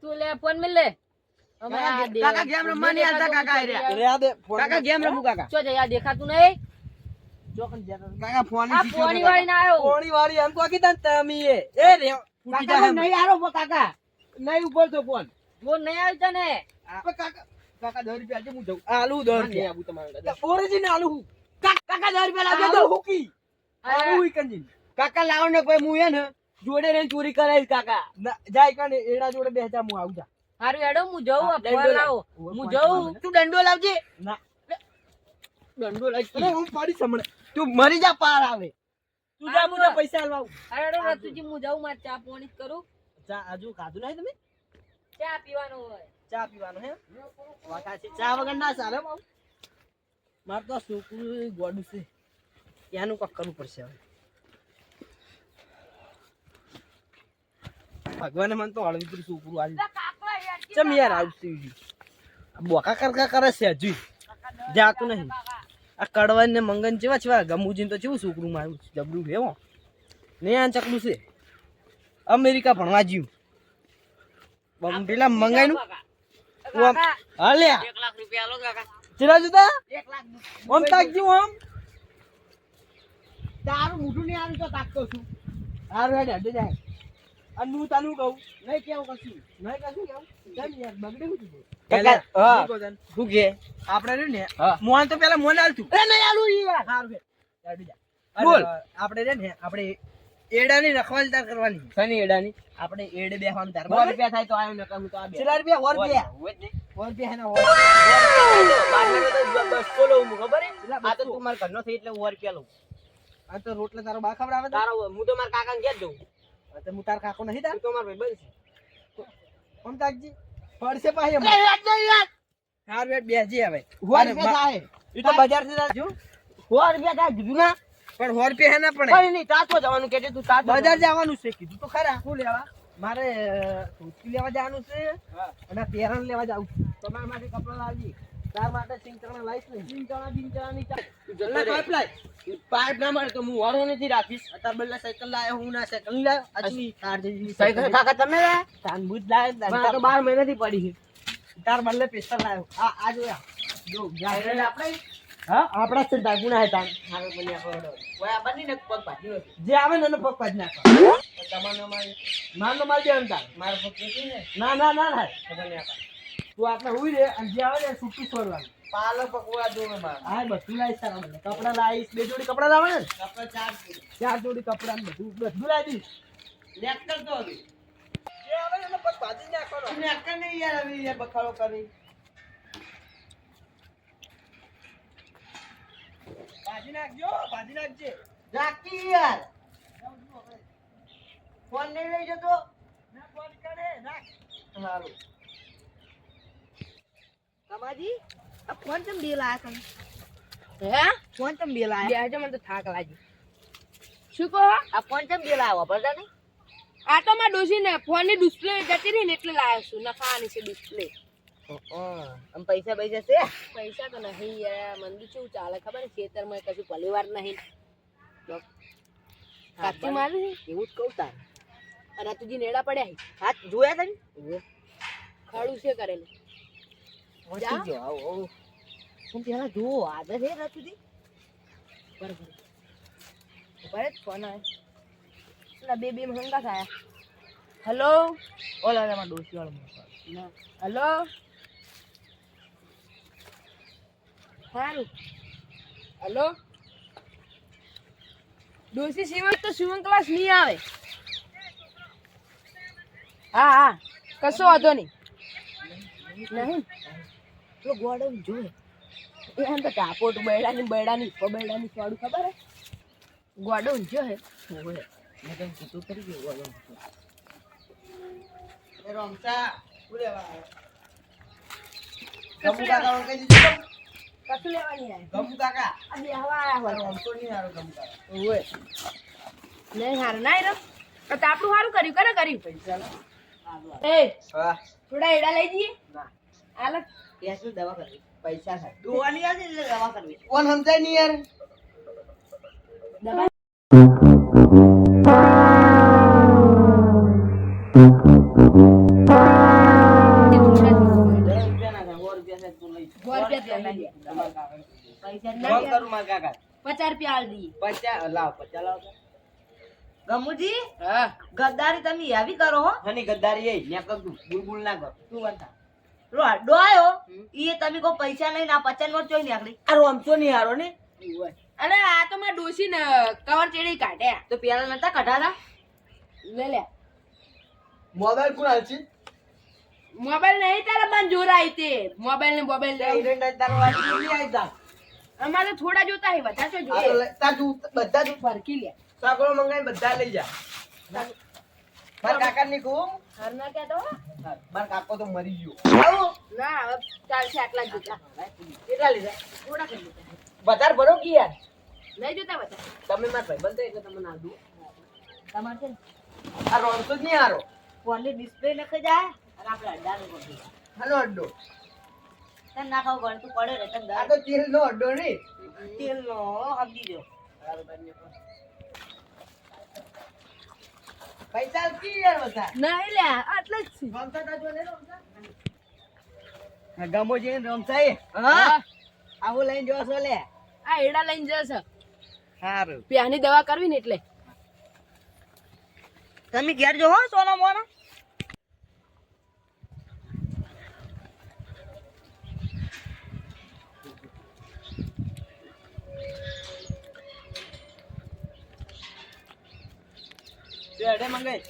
તું લે ફોન મિલ લે. કાકા, ગેમ રમવા નહીં કાકા હાર્યા. રે. આ દે કાકા ગેમ રમું કાકા. ચો જઈ આ દેખાતું નહીં. કાકા ફોન આ વાળી ના આવ્યો પોણી વાળી એમ કહો કીધા ને તમે એ. એ રે ફૂટી કાકા નહીં આરો કાકા. નહીં ઉપર તો ફોન. ફોન નહીં આવ્યો છે ને કાકા કાકા દસ રૂપિયા આજે હું જઉં. આલુ દસ રૂપિયા. આબુ તમારે ઓરિજિનલ આલુ હું. કાકા દસ રૂપિયા લાવજો તો હુકી આલુ હુકંજી કાકા લાવો ને કોઈ હું હે ને જોડે રહીને ચોરી કરાવીશ કાકા. ના જાય કાને એડા જોડે બેસા હું આવું જા. હારું હેડો હું જઉં આ ફોન લાવો. હું જઉં. તું દંડો લાવજે. ના. દંડો લાવજે. અરે હું પાડી સમણે તું મરી જા પાર આવે. તું જા હું પૈસા લાવ અરે એડો રતુજી હું જઉં માર ચા પોણી કરું. ચા આજુ ખાધું નહીં તમે? ચા પીવાનો હોય. ચા પીવાનો હે? વાકાશી ચા વગર ના ચાલે બાબુ મારે તો સુકું ગોડું છે. એનું કક કરવું પડશે હવે. ભગવાને મને તો હળવી છોકરું આવી ચમ યાર આવશે બોકા કરકા કરે છે હજુ જાતું નહીં. આ કડવાન ને મંગન જેવા છે ગમુજી તો જેવું છોકરું મારું જબરું હો. ને આ ચકલું છે. અમેરિકા ભણવા જ્યું. પેલા મંગાઈનું. હાલ્યા એક લાખ રૂપિયા લો કાકા. ચિરા જુદા ઓમ તાકજી ઓમ? તારું મોઢું નહીં આવ્યું તો તાકતો છું. હેડ હેડ જાય. અને હું તાનું કહું? નહીં કેવું કશું. નહીં કશું કેવું યાર બગડે તું. શું કે આપણે રે ને. તો પેલા આલતું. નહીં આલું યાર. બોલ. આપણે રે ને આપણે એડાની રખવાલદાર કરવાની શની એડાની? આપણે એડે બેહવાનું તાર. સો રૂપિયા થાય તો આવ્યો ને કહું તો આ બે. રૂપિયા હું, ખબર હે? આ તો? તું મારા ઘરનો થઈ એટલે સો રૂપિયા લઉં. આ તો રોટલા તારો બા ખબર આવે તારો હું તો મારા કાકાને ઘેર જઉં. તો હું તાર કાકો નહીં તાર? તું તો માર ભાઈબંધ છે. કોણ તાકજી પડશે પાહી એ યાદ નહીં યાર. હાર બે બેજી હવે. હોર બે થાય. ઈ તો બજારથી જો. હોર બે થાય કીધું ના. પણ હોર પે હે ના પડે કઈ નહીં તાતો જવાનું કે તું તાતો બજાર જવાનું છે કીધું તો ખરા. શું લેવા? મારે ધોતી લેવા જવાનું છે અને પેરણ લેવા જાવું છે. તમારા માટે કપડા લાવજી. તાર માટે સિંગતણા લાવીશ ને બિનચણા બિનચણાની ચા. જલ્લા પાઇપ લાય. પાઇપ ના મળે તો હું વાળો નથી રાખીશ. અત્યારે બલ્લા સાયકલ લાયો હું ના સાયકલ લાયો. આજી કાર જેવી સાયકલ કાકા તમે લાયા? તાન બુજ લાયો તાન પણ આ તો બાર પડી છે. તાર બલ્લે પેસ્ટર લાયો. આ આ જોયા. જો એટલે આપણે? હા આપડા છે તાર ગુના હે તાન. હારો બન્યા ખવડાવો. ઓય આ ને પગ ભાજી જે આવે ને એનો પગ પાજ નાખો. તમારો તમારનો માલ મારનો માલ દેવાનું તાર મારો પગ ને? ના ના ના ના ખબર નહીં આપા. તું આપણે હુઈ રે અને જે આવે ને છૂટું છોડવાનું. પાલો પકવા દો માર. હા બધું લાવીશ તારા મને કપડા લાવીશ. બે જોડી કપડા લાવે ને? કપડા ચાર. ચાર જોડી કપડા ને બધું. બધું લાવી દઈશ. લેક્ચર તો હવે. જે આવે ને પગ ભાજી નાખવાનો લેક્ચર નહીં યાર હવે યાર બખાડો કરી. ભાજી નાખજો ભાજી નાખજે. રાખી યાર. ફોન નહીં લઈ જતો? ના ફોન કરે નાખ સારું કમાજી આ ફોન ચમ બે લાયા તમે? હે? ફોન ચમ બે લાયા બે મને તો થાક લાગી. શું કહો? આ ફોન ચમ બે લાવો ભરતા નહીં? આ તો માં ડોસી ને ફોનની ડિસ્પ્લે જતી રહી ને એટલે લાયા છું નફાની છે ડિસ્પ્લે આમ પૈસા પૈસા છે? પૈસા તો નહીં યાર મંદી શું ચાલે ખબર છે ખેતરમાં કશું પલિવાર નહીં. કાચી મારી એવું જ કહું તાર. અને તુજી નેડા પડ્યા છે. હાથ જોયા તને ખાડું છે કરેલું. પહોંચી ગયો આવો આવો. પણ પેલા જો આદત છે રાતુજી બરાબર. બરે ફોન આવે. પેલા બે બે હંગા થયા હલો? ઓલા તમારા ડોસી વાળો હેલો? સારું હેલો? ડોસી સિવન તો સિવન ક્લાસ નહીં આવે. હા હા. કશો વાંધો નહીં. નહીં? પેલો ગોડો જોયે એમ તો ટાપોટ બૈડાની બૈડાની બૈડાની સ્વાડું ખબર હે? ગોડો જો હે મેં તને કીધું કરી ગયો ગોડો એ ઉડે લેવા આવ્યો? ગમુ કાકા ઓળખાઈ દીધું? કશું લેવાની આવે ગમુ કાકા આ બે આયા હોય. રમતો નહીં હારો ગમુ કાકા ઓવે. નહીં હારું ના રે તો તાપડું કર્યું કરે કર્યું. પૈસા એ થોડા એડા લઈ જઈએ. ના. ત્યાં પચાસ રૂપિયા લાવ ગમુજી હા. ગદ્દારી તમે આવી કરો હો. અને ગદ્દારી એ ન્યા કર બુલબુલ ના કર. તું વંતા રોડો આયો? ઈ તમે કો પૈસા નહીં ના પચન નો ચોઈ નીકળી. આ રોમચો નહીં હારો ને? અરે આ તો મેં ડોસી ને કવર ચેડી કાઢ્યા. તો પેલા નતા કઢાડા લે લે. મોબાઈલ કોણ હાલશે મોબાઈલ નહીં તારા મંજૂર આવી તે. મોબાઈલ ને મોબાઈલ લે ઇરેન્ડા તારો વાત નહીં આવી તા. અમારે થોડા જોતા હે બધા તો આ તો જોઈએ લે- તું બધા તું ફરકી લે. સાગળો મંગાઈ બધા લઈ જા. મારા કાકા ની કું ઘર ના કે તો માર કાકો તો મરી ગયો. ના હવે ચાલશે આટલા જેટલા કેટલા લીધા? થોડા કરી લીધા. વધારે ભરો કે યાર? નહીં જોતા બધા તમે માર ભાઈબંધ છો એટલે તમને ના દઉં. તમારે છે ને? આ રોમચો જ નહીં હારો. ફોનની ડિસ્પ્લે નખી જાય અને આપણે અડ્ડાનું કરી હાલો અડ્ડો. તને ના ખાવ ગણતું પડે રે તને આ તો તેલ નો અડ્ડો નહીં. તેલ નો હબી દો પૈસા કી યાર બધા. નહીં લે આટલે જ છે. રમતા તા જો ને રમતા ગામો જઈને રમતા હા? આવું લઈને જો છો લે. આ એડા લઈને જશે સારું. પ્યાની દવા કરવી ને એટલે. તમે ઘેર જો હો સોના મોના. અડે મંગેશ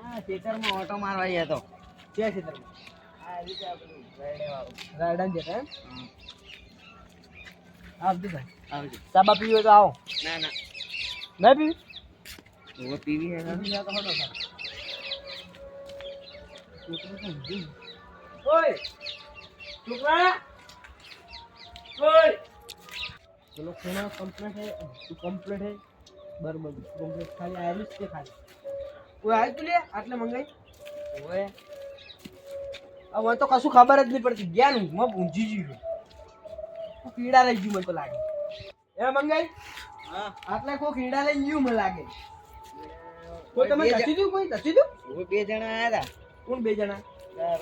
આ ખેતરમાં ઓટો મારવા આવ્યા તો. ક્યાં ખેતરમાં આ રીતે આપણું રાયડન જતા એમ? સાબા પીવો તો આવો. ના ના. ના પીવી? ઓ પીવી હે ના? તો હડો ઓય! ઓય! ચલો કોના કમ્પ્લીટ હે કમ્પ્લીટ હે. બરોબર કમ્પ્લીટ ખાલી આયરિશ કે ખાલી. આવ્યું તું લે આટલે મંગાઈ હવે તો કશું ખબર જ નહીં પડતી. ગયા નું હું ઊંઘી ગયું કીડા લઈ ગયું મને તો લાગે. એ મંગાઈ હા. આટલે કોઈ કીડા લઈ ગયું મને લાગે. કોઈ તમે ધસી દઉં કોઈ? ધસી દઉં બે જણા આયા હતા કોણ બે જણા?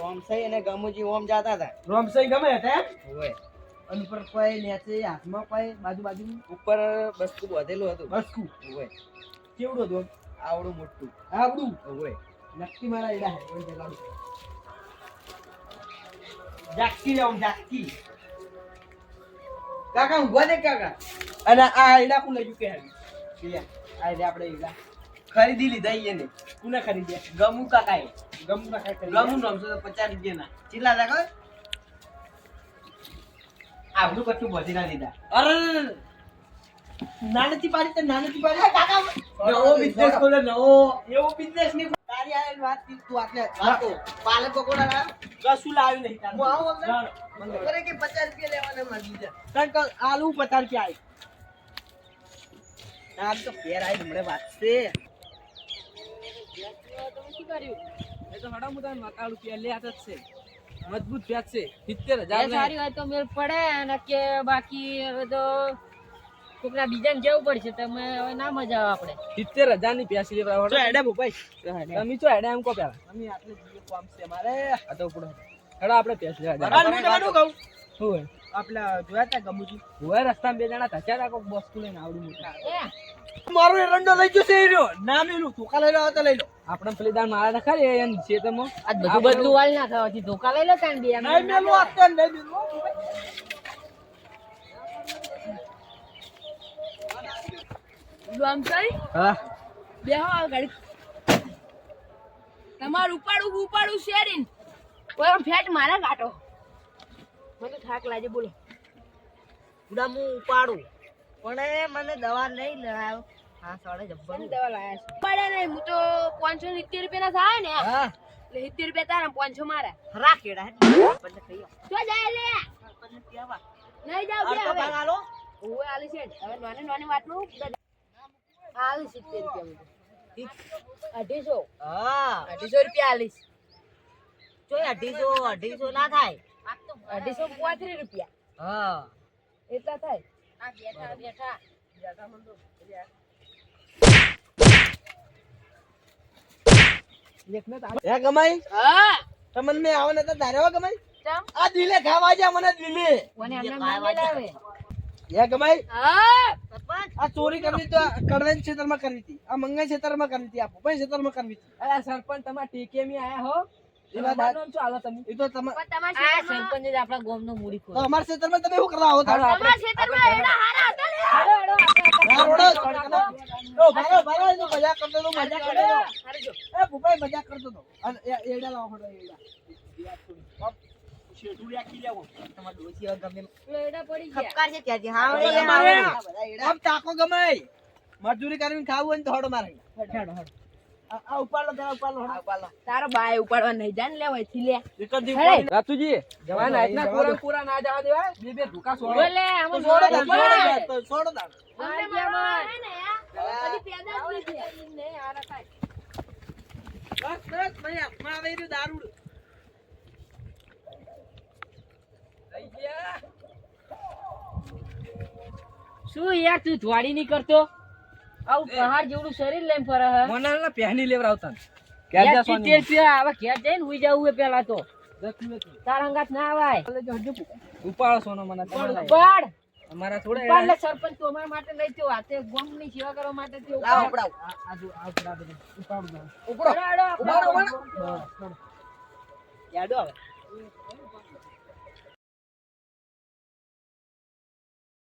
રોમસાઈ અને ગમુજી ઓમ જાતા હતા રોમસાઈ ગમે હતા ઓએ અને ઉપર કોઈ નેચે હાથમાં કોઈ બાજુ બાજુ? ઉપર બસ્કુ બાંધેલું હતું. બસ્કુ ઓય. કેવડું હતું? આવડું મોટું. આવડું? ઓય નક્કી મારા એડા હે ઓય જલાડું. જાકી લેવું જાકી કાકા ઊભા દે કાકા. અને આ એડા કુ લઈ કે હે આ એડા આપણે એડા. ખરીદી લીધા એને. કુને ખરીદ્યા. ગમુ કાકાએ. ગમુ કાકાએ ગમુ રમશો તો 50 રૂપિયાના. કેટલા રાખો આવડું કચ્છું બધી ના લીધા. અરે નાનથી પાડી તો નાનથી પાડી. નવો બિઝનેસ ખોલે નવો. એવો બિઝનેસની તારી આ વાત તું આટલે વાતો. પાલક પકોડા ના કશું લાવી નહીં તારું. હું આવું અંદર કરે કે 50 રૂપિયા લેવાના માં બીજા. કારણ કે આલુ 50 રૂપિયા આવી આ તો ફેર આવી હમણે વાત છે. શું કર્યું? એ તો હડા મુદા મકાળું પહેલે હાથ જ છે. મજબૂત છે. સિત્તેર હજાર સારી વાત તો મેળ પડે અને કે બાકી હવે તો કોકના બીજાને જવું પડશે તમે હવે ના મજા આવે આપણે. સિત્તેર હજારની પ્યાસી લેવા તો એડે ભૂપાઈ તમે ચો એડે એમ કો પેલા. અમે આટલે જીવો કામ છે મારે. આ તો ઉપડો. હેડો આપણે પ્યાસી લેવા જાય હું તમને કહું. શું હોય? આપલા જોયા તા ગમુજી? હોય રસ્તામાં બે જણા થયા તા કોક બોસ લઈને આવડું મોટા. મારો એરંડો લઈ જશે એ રહ્યો. ના મેલું ધોકા લઈ લો તો લઈ લો. આપણે પેલી દાન મારા તો ખરી એમ છે તમો આ બધું બદલું વાલ ના થવાથી ધોકા લઈ લો તાન બે. નહીં મેલું અત્યારે નહીં મેલું. હા. તમારું ઉપાડું ઉપાડું શેરીન. ફેટ મારા કાટો મને તો થાક લાગે બોલો. પૂરા હું ઉપાડું. પણ મને દવા નહીં લડાયો હા સાડે જબ્બર દવા લાયા છે? પડે નહીં હું તો પાંચસો સિત્તેર રૂપિયા ના થાય ને. હા. એટલે સિત્તેર રૂપિયા તારા પાંચસો મારા. રાખ એડા આપણને ખાઈ તો જાય લે. નહીં જાવ બે હવે. આલો. ઓય આલી છે. હવે નાની નાની વાતનું. આલી સિત્તેર રૂપિયા અઢીસો? હા. અઢીસો રૂપિયા આલીશ ચોય અઢીસો અઢીસો ના થાય. અઢીસો પાંત્રીસ રૂપિયા. હા. એટલા થાય? બેઠા બેઠા. હે ગમાઈ? હા. તમને મેં આવો નતા ધારે હો ગમાઈ? આ દિલે ખાવા જા મને દિલે. હે ગમાઈ આ ચોરી કરવી તો કડવેન ક્ષેત્રમાં કરવી હતી. આ મંગાઈ ક્ષેત્રમાં કરવી હતી. આ ભોપાઈ ક્ષેત્રમાં કરવી હતી. અલા સરપંચ તમારા ટીકે મી આયા હો. મજાક કરતો તો મજાક કરતો તો. અને એડા લાવો. ફટો, એડા. શેઠું રાખી લેવો. તમારા ડોશી હવે ગમે એમ. હા આમ તાકો ગમાય મજૂરી કરીને ખાવું હોય ને તો હડો મારે. આ- આ ઉપાડો જરા ઉપાડો હડો. તારો બાય ઉપાડવા નહીં જાન લેવાયથી લે. એક જ રાતુજી જવાન જવા આજના પૂરા પૂરા ના જવા દેવાય બે બે ધોકા છોડો તો આમાં છોડો તાણ, છોડો તાણ, તો છોડો તાણ. બસ, બસ, ભાઈ, હાથમાં આવે રહ્યું દારૂ. થઈ ગયા શું યાર તું ધોડી નહીં કરતો? આવું પહાડ જેવડું શરીર લઈને ફરે હે. મને ના પહેની લેવરાવતા ને. ક્યાં જા સોની? તેલ પીવા આવા ઘેર જઈને હુઈ જાવું હે પેલા તો. તાર અંગાત ના આવાય. ઉપાડ સોનો મને ઉપાડ અમારા થોડા ઉપાડ લે સરપંચ તો અમારા માટે લઈ થયો હાથે ગોમની સેવા કરવા માટે તો આ ઉપડાવ ઉપડાવો. આ જો આ ઉપડા બધું. ઉપાડો જાઓ. ઉપડો. ઉપાડો, ઉપાડો,